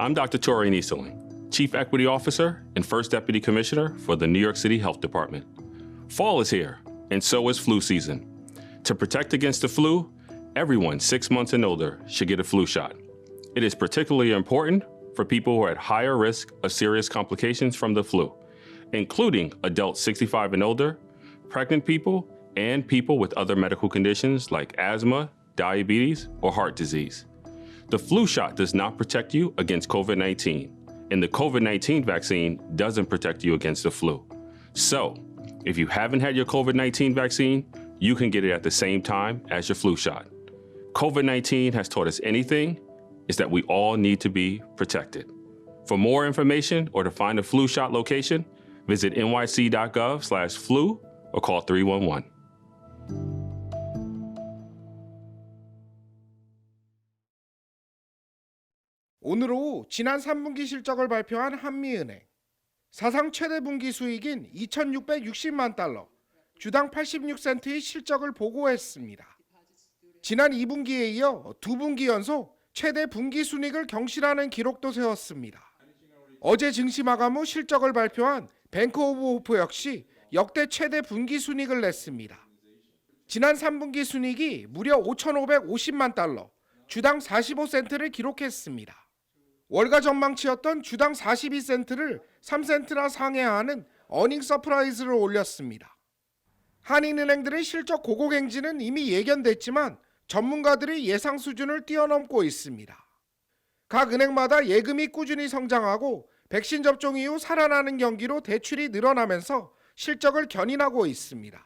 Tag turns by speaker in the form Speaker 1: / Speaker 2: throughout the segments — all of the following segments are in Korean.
Speaker 1: I'm Dr. Tori Nieseling, Chief Equity Officer and First Deputy Commissioner for the New York City Health Department. Fall is here, and so is flu season. To protect against the flu, everyone six months and older should get a flu shot. It is particularly important for people who are at higher risk of serious complications from the flu, including adults 65 and older, pregnant people, and people with other medical conditions like asthma, diabetes, or heart disease. The flu shot does not protect you against COVID 19, and the COVID 19 vaccine doesn't protect you against the flu. So, if you haven't had your COVID 19 vaccine, you can get it at the same time as your flu shot. COVID 19 has taught us anything, is that we all need to be protected. For more information or to find a flu shot location, visit nyc.gov slash flu or call 311.
Speaker 2: 오늘 오후 지난 3분기 실적을 발표한 한미은행. 사상 최대 분기 수익인 2,660만 달러, 주당 86센트의 실적을 보고했습니다. 지난 2분기에 이어 두 분기 연속 최대 분기 순익을 경신하는 기록도 세웠습니다. 어제 증시 마감 후 실적을 발표한 뱅크 오브 호프 역시 역대 최대 분기 순익을 냈습니다. 지난 3분기 순익이 무려 5,550만 달러, 주당 45센트를 기록했습니다. 월가 전망치였던 주당 42센트를 3센트나 상회하는 어닝 서프라이즈를 올렸습니다. 한인은행들의 실적 고곡 행진은 이미 예견됐지만 전문가들이 예상 수준을 뛰어넘고 있습니다. 각 은행마다 예금이 꾸준히 성장하고 백신 접종 이후 살아나는 경기로 대출이 늘어나면서 실적을 견인하고 있습니다.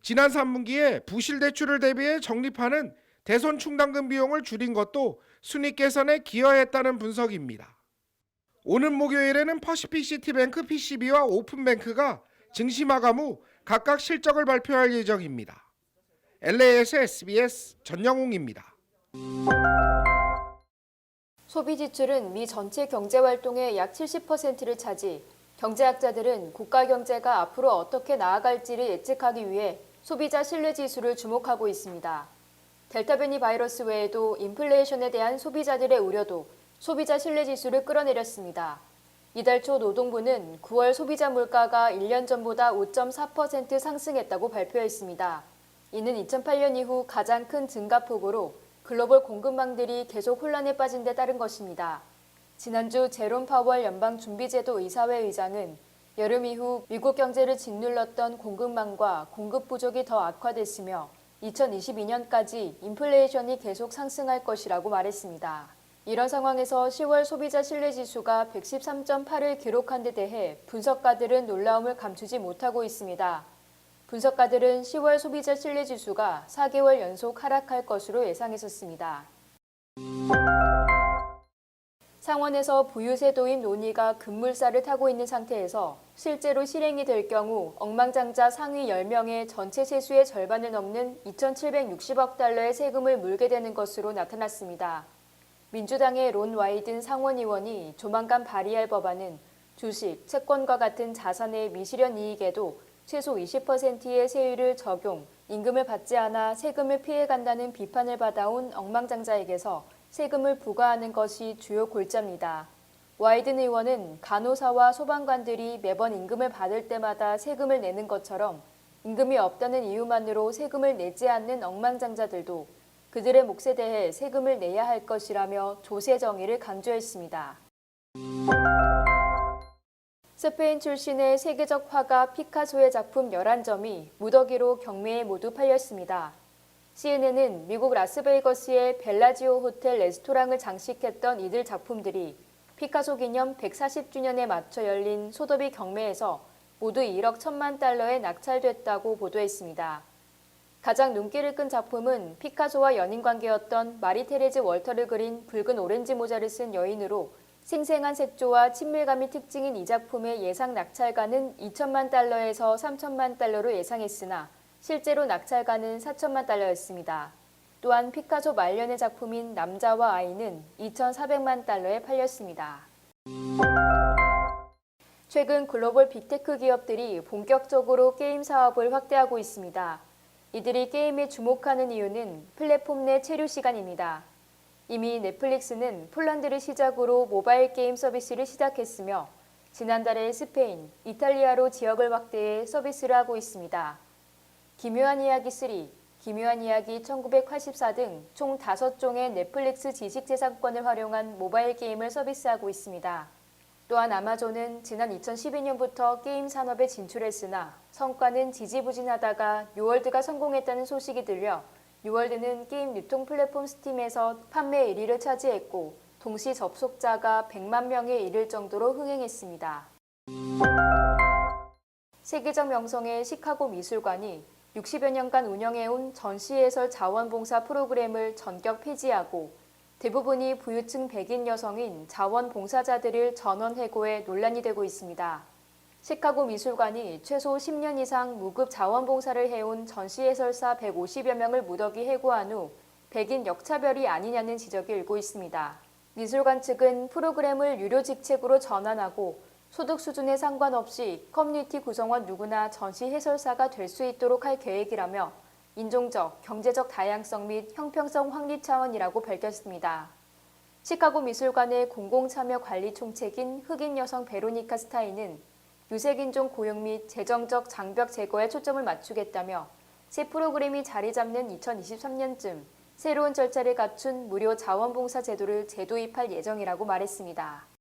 Speaker 2: 지난 3분기에 부실 대출을 대비해 적립하는 대손 충당금 비용을 줄인 것도 순익 개선에 기여했다는 분석입니다. 오는 목요일에는 퍼시픽 시티뱅크 PCB와 오픈뱅크가 증시 마감 후 각각 실적을 발표할 예정입니다. LA에서 SBS 전영웅입니다.
Speaker 3: 소비 지출은 미 전체 경제 활동의 약 70%를 차지, 경제학자들은 국가 경제가 앞으로 어떻게 나아갈지를 예측하기 위해 소비자 신뢰 지수를 주목하고 있습니다. 델타 변이 바이러스 외에도 인플레이션에 대한 소비자들의 우려도 소비자 신뢰 지수를 끌어내렸습니다. 이달 초 노동부는 9월 소비자 물가가 1년 전보다 5.4% 상승했다고 발표했습니다. 이는 2008년 이후 가장 큰 증가폭으로 글로벌 공급망들이 계속 혼란에 빠진 데 따른 것입니다. 지난주 제롬 파월 연방준비제도 의사회 의장은 여름 이후 미국 경제를 짓눌렀던 공급망과 공급 부족이 더 악화됐으며 2022년까지 인플레이션이 계속 상승할 것이라고 말했습니다. 이런 상황에서 10월 소비자 신뢰 지수가 113.8을 기록한 데 대해 분석가들은 놀라움을 감추지 못하고 있습니다. 분석가들은 10월 소비자 신뢰 지수가 4개월 연속 하락할 것으로 예상했었습니다. 상원에서 부유세 도입 논의가 급물살을 타고 있는 상태에서 실제로 실행이 될 경우 억망장자 상위 10명의 전체 세수의 절반을 넘는 2,760억 달러의 세금을 물게 되는 것으로 나타났습니다. 민주당의 론 와이든 상원 의원이 조만간 발의할 법안은 주식, 채권과 같은 자산의 미실현 이익에도 최소 20%의 세율을 적용, 임금을 받지 않아 세금을 피해 간다는 비판을 받아온 억망장자에게서 세금을 부과하는 것이 주요 골자입니다. 와이든 의원은 간호사와 소방관들이 매번 임금을 받을 때마다 세금을 내는 것처럼 임금이 없다는 이유만으로 세금을 내지 않는 억망장자들도 그들의 몫에 대해 세금을 내야 할 것이라며 조세 정의를 강조했습니다. 스페인 출신의 세계적 화가 피카소의 작품 11점이 무더기로 경매에 모두 팔렸습니다. CNN은 미국 라스베이거스의 벨라지오 호텔 레스토랑을 장식했던 이들 작품들이 피카소 기념 140주년에 맞춰 열린 소더비 경매에서 모두 1억 1천만 달러에 낙찰됐다고 보도했습니다. 가장 눈길을 끈 작품은 피카소와 연인 관계였던 마리 테레즈 월터를 그린 붉은 오렌지 모자를 쓴 여인으로 생생한 색조와 친밀감이 특징인 이 작품의 예상 낙찰가는 2천만 달러에서 3천만 달러로 예상했으나 실제로 낙찰가는 4천만 달러였습니다. 또한 피카소 말년의 작품인 남자와 아이는 2,400만 달러에 팔렸습니다. 최근 글로벌 빅테크 기업들이 본격적으로 게임 사업을 확대하고 있습니다. 이들이 게임에 주목하는 이유는 플랫폼 내 체류 시간입니다. 이미 넷플릭스는 폴란드를 시작으로 모바일 게임 서비스를 시작했으며 지난달에 스페인, 이탈리아로 지역을 확대해 서비스를 하고 있습니다. 기묘한 이야기 3, 기묘한 이야기 1984 등 총 5종의 넷플릭스 지식재산권을 활용한 모바일 게임을 서비스하고 있습니다. 또한 아마존은 지난 2012년부터 게임 산업에 진출했으나 성과는 지지부진하다가 뉴월드가 성공했다는 소식이 들려 뉴월드는 게임 유통 플랫폼 스팀에서 판매 1위를 차지했고 동시 접속자가 100만 명에 이를 정도로 흥행했습니다. 세계적 명성의 시카고 미술관이 60여 년간 운영해온 전시해설 자원봉사 프로그램을 전격 폐지하고 대부분이 부유층 백인 여성인 자원봉사자들을 전원 해고해 논란이 되고 있습니다. 시카고 미술관이 최소 10년 이상 무급 자원봉사를 해온 전시해설사 150여 명을 무더기 해고한 후 백인 역차별이 아니냐는 지적이 일고 있습니다. 미술관 측은 프로그램을 유료 직책으로 전환하고 소득 수준에 상관없이 커뮤니티 구성원 누구나 전시 해설사가 될 수 있도록 할 계획이라며 인종적, 경제적 다양성 및 형평성 확립 차원이라고 밝혔습니다. 시카고 미술관의 공공참여 관리 총책인 흑인 여성 베로니카 스타인은 유색인종 고용 및 재정적 장벽 제거에 초점을 맞추겠다며 새 프로그램이 자리 잡는 2023년쯤 새로운 절차를 갖춘 무료 자원봉사 제도를 재도입할 예정이라고 말했습니다.